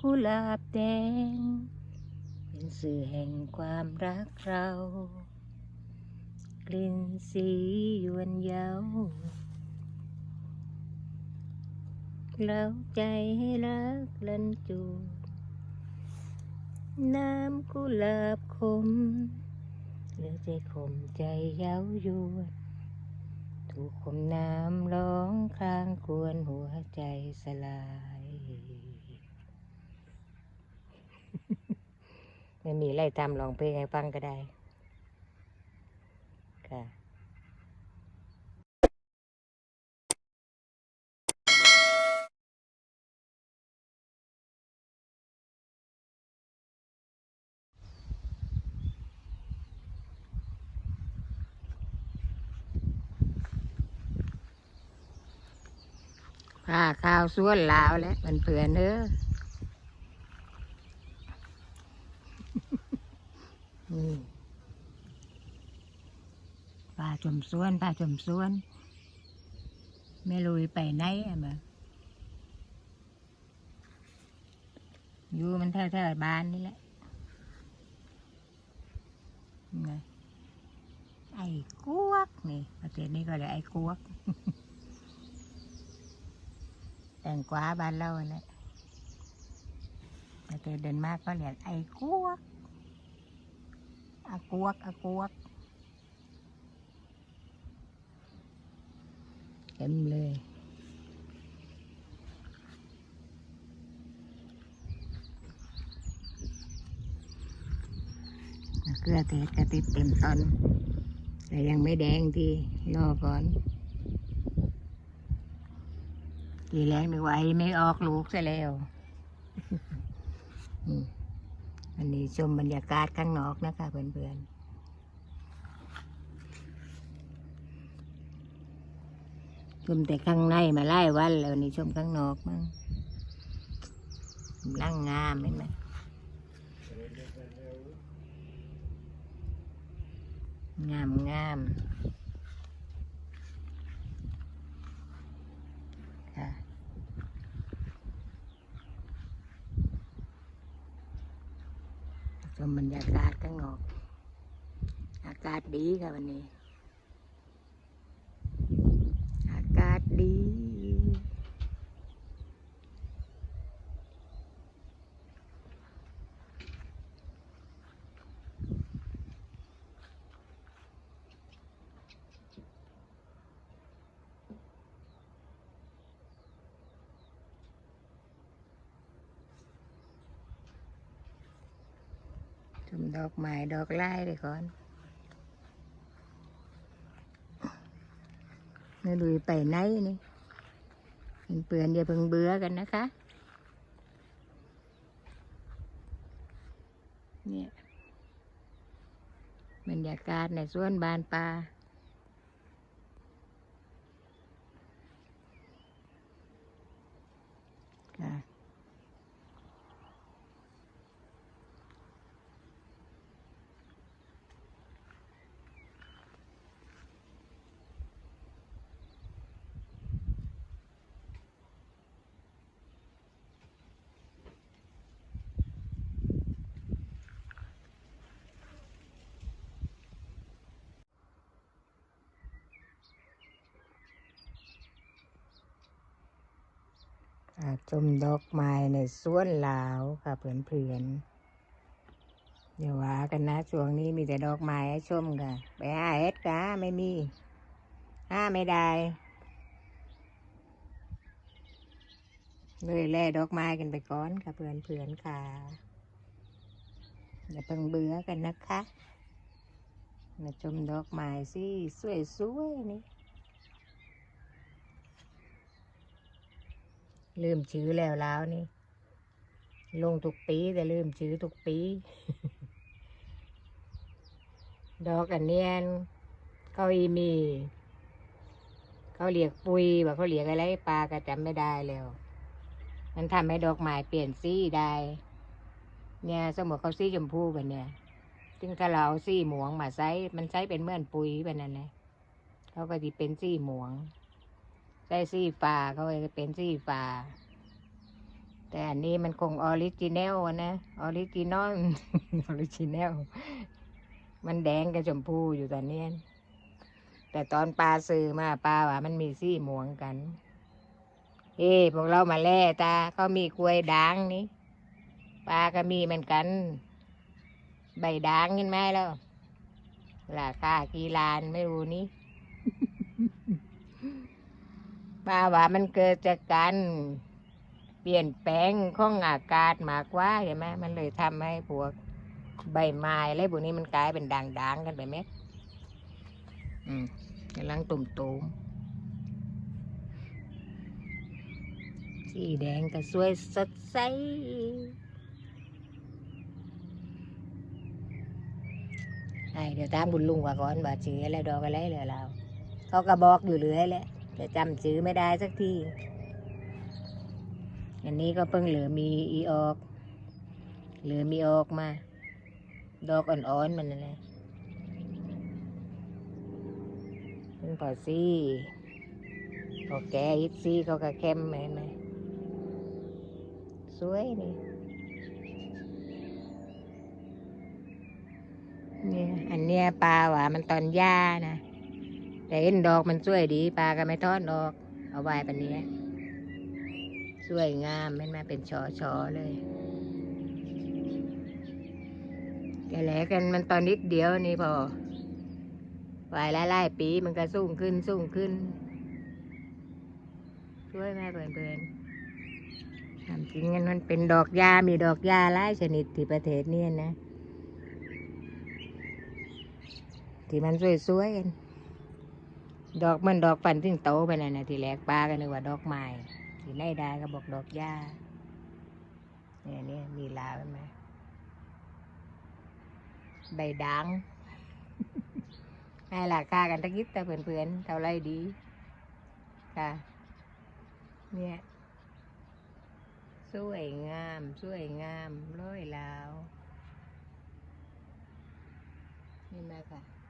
กุหลาบแดง เป็นสื่อแห่งความรักเรา กลิ่นสียวนเยาวเล้าใจให้รักลันจู น้ำกุหลาบคมเหลือใจขมใจเย้ายวนถูกคมน้ำร้องครางกวนหัวใจสลาย ไม่มีอะไรทำลองเพลงให้ฟังก็ได้ ค่ะผ้าข้าวสวนลาวแล้วมันเผื่อนเน้อ นี่ป้าจมสวนป้าจมสวนไม่ลุยไปไหนอะมาอยู่มันแถวๆบ้านนี่แหละไงไอ้กวกนี่ประเทศนี้ก็เลยกไอ้กวก แตงกวาบ้านเราแหละประเทศเดนมาร์กก็เรียกไอ้กวก อากวกอากวกเต็มเลยเกลือเทศกระติดเต็มต้นแต่ยังไม่แดงทีรอก่อนที่แรกนึกว่ไอ้ไม่ออกลูกซะแล้วันนี้ชมบรรยากาศข้างนอกนะคะเพื่อนๆชมแต่ข้างในมาไล่วันแล้วนี่ชมข้างนอกมั้งร่างงามเห็นไหมงามงาม ชมบรรยากาศข้างนอก อากาศดีค่ะวันนี้ อากาศดี มดอกไม้ดอกไล่เลยก่อนไม่ลุยไปไหนนี่เปื่อนอย่าเพิ่งเบื่อกันนะคะ เนี่ยบรรยากาศในสวนบานปลาค่ะ อ่า ชมดอกไม้ในสวนลาวค่ะเพื่อนๆอย่าว่ากันนะช่วงนี้มีแต่ดอกไม้ให้ชมค่ะไปหาเฮ็ดกะไม่มีห้าไม่ได้เลยแล่ดอกไม้กันไปก่อนค่ะเพื่อนๆค่ะอย่าเพิ่งเบื่อกันนะคะมาชมดอกไม้สิสวยๆนี่ ลืมชื่อแล้วแล้วนี่ ลงทุกปีแต่ลืมชื่อทุกปี ดอกอันเนียนเขาอีมี เขาเรียกปุยว่าเขาเรียกอะไรปลาก็จำไม่ได้แล้วมันทำให้ดอกไม้เปลี่ยนสีได้ เนี่ยสมมติเขาสีชมพูแบบเนี่ยซึ่งถ้าเราสีหมวงมาใช้มันใช้เป็นเมื่อนปุ๋ยแบบนั้นนะเขาก็จะเป็นสีหมวง ใช้สีฟ้าเขาจะเป็นสีฟ้าแต่อันนี้มันคงออริจินอลนะออริจินอลออริจินอลมันแดงกับชมพูอยู่ตอนนี้แต่ตอนปลาซื้อมาปลาว่ามันมีซี่หมวงกัน เอ้พวกเรามาแล่ตาเขามีกล้วยด่างนี่ปลาก็มีเหมือนกัน ใบด่างเห็นไหมแล้วราคากี่ล้านไม่รู้นี่ ปลาว่ามันเกิดจากการเปลี่ยนแปลงของอากาศมากกว่าใช่ไหมมันเลยทำให้พวกใบไม้อะไรพวกนี้มันกลายเป็นด่างๆกันไปไหมอืมกำลังตุ่มๆสีแดงก็สวยสดใสไอ้เดี๋ยวตามบุญลุงว่าก่อนว่าชื่ออะไรดอกอะไรเลยเราเขาก็บอกอยู่เรื่อยแหละ แต่จำชื่อไม่ได้สักทีอันนี้ก็เพิ่งเหลือมีอีออก เหลือมีออกมา ดอกอ่อนๆมันนั่นแหละเป็นพอซี่พอแกอิซี่เขาก็เข้มเห็นไหมสวยนี่เนี่ยอันเนี้ยปลาหวามันตอนย่านะ แต่เห็นดอกมันสวยดีปลาก็ไม่ทอดดอก เอาไว้ปันนี้สวยงามมันมาเป็นชอชอเลยแกแหลกันมันตอนนิดเดียวนี่พอไว้หลายๆปีมันก็สูงขึ้นสูงขึ้น ช่วยแม่เพื่อนๆทำจริงกันมันเป็นดอกยา มีดอกยาหลายชนิดที่ประเทศนี้นะ ที่มันสวยๆกัน ดอกมันดอกปันถึงโตไปนั่นนะทีแรกป้าก็นึกว่าดอกไม้ที่ไนได้ก็บอกดอกหญ้าเนี่ยเนี่ยมีลาวไหมใบด่างให้ราคากันตะกี้แต่เพื่อนๆเท่าไรดีค่ะเนี่ยสวยงามสวยงามร้อยแลาวนี่ไหมค่ะ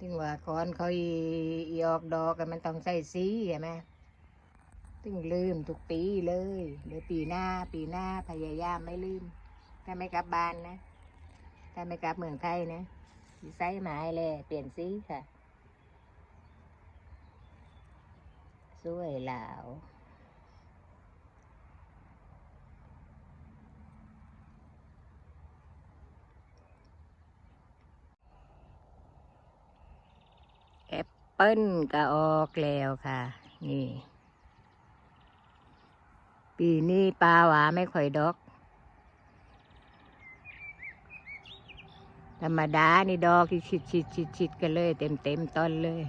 ถึงว่าก่อนเขาอีออกดอกกันมันต้องใส่สีใช่ไหมถึงลืมทุกปีเลยเดี๋ยวปีหน้าปีหน้าพยายามไม่ลืม ถ้าไม่กลับบ้านนะ ถ้าไม่กลับเมืองไทยนะใส่ไม้เลยเปลี่ยนสีค่ะ สวยหลาว เปิ้ลก็ออกแล้วค่ะ นี่ ปีนี้ปลาหวาไม่ค่อยดอก ธรรมดานี่ดอกที่ชิดชิดชิดชิดกันเลย เต็มเต็มต้นเลย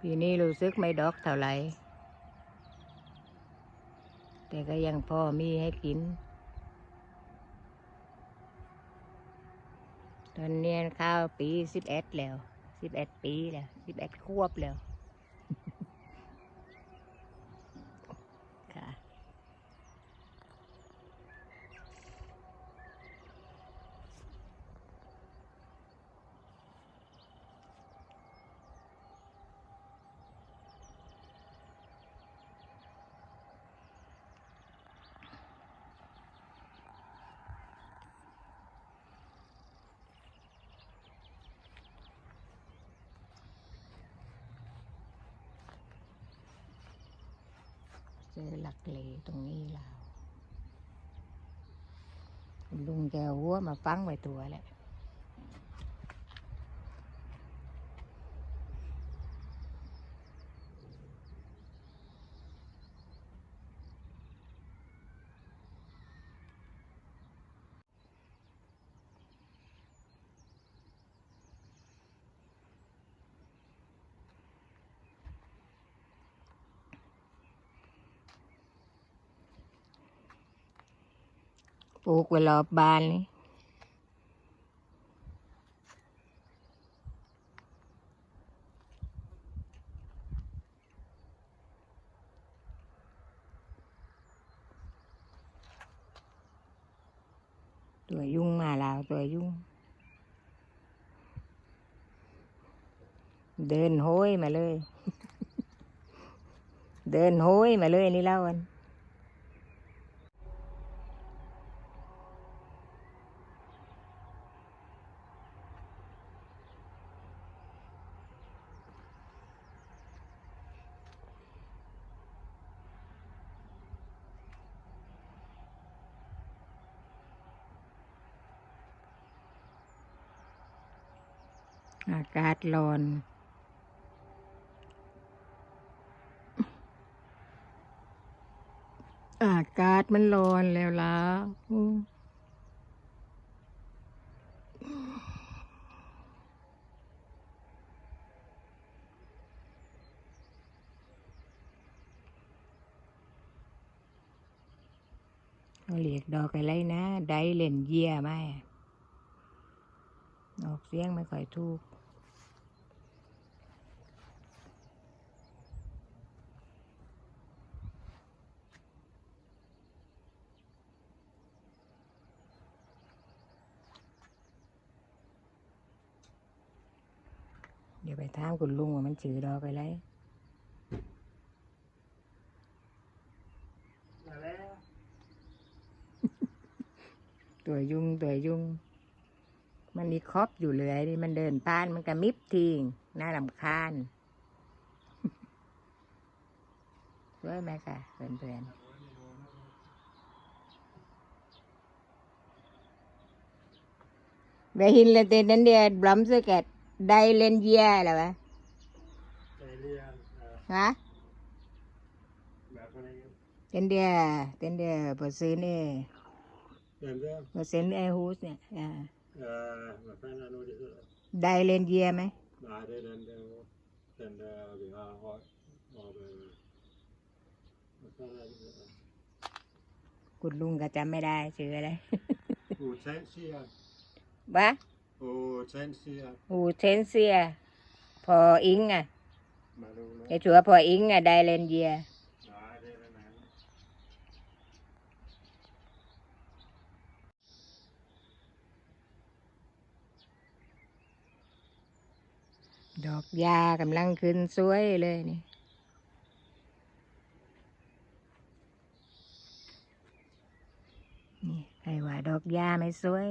ปีนี้รู้สึกไม่ดอกเท่าไหร่แต่ก็ยังพอมีให้กิน ตอนเรียนข้าวปีสิบเอ็ดแล้วสิบเอ็ดปีแล้วสิบเอ็ดควบแล้ว ค่ะ เจอหลักเลตรงนี้แล้วลุงแกวัวมาฟังไว้ตัวแหละ ปลูกไว้รอบบานนี่ตัวยุ่งมาแล้วตัวยุ่ง เดินโหยมาเลย เดินโหยมาเลยนี่เล่ากัน อากาศร้อน อากาศมันร้อนแล้วล่ะเขาเรียกดอกอะไรนะ ไดเล่นเยี่ยไหมออกเสียงไม่ค่อยถูก ดี๋ยวไปถามคุณลุงว่ามันชื่อดอกอะไรมาแล้วตัวยุงตัวยุงมันมีครอบอยู่เลยดิมันเดินป้านมันก็มิบทิ้งน่ารำคาญด้วยไหมคะเพื่อนเพื่อนๆไปหินเลยเต้นนั้นเดียบลัมสเก็ต ไดเลนเยียเหรอวะใจเรียนเอ่อฮะแบบอะไรเต้นเดียเต้นเดียพอซื้อเนี่ยเดินเรื่องพอซื้อไอฮูสเนี่ยอ่าเอ่อแบบแฟนอนุที่สุดไดเลนเยียไหมมาได้เดินเดินเดินเดินหรือว่าฮอตออกไปแบบแฟนอนุที่สุดคุณลุงก็จำไม่ได้ชื่ออะไรอูเชนเซียวะ อูเชนเซียอูเทนเซีย พออิงอะมาดูนะไอชัวพออิงอะไดเลนเยียมาได้แล้วนะดอกยากำลังขึ้นสวยเลยนี่ นี่ใครว่าดอกยาไม่สวย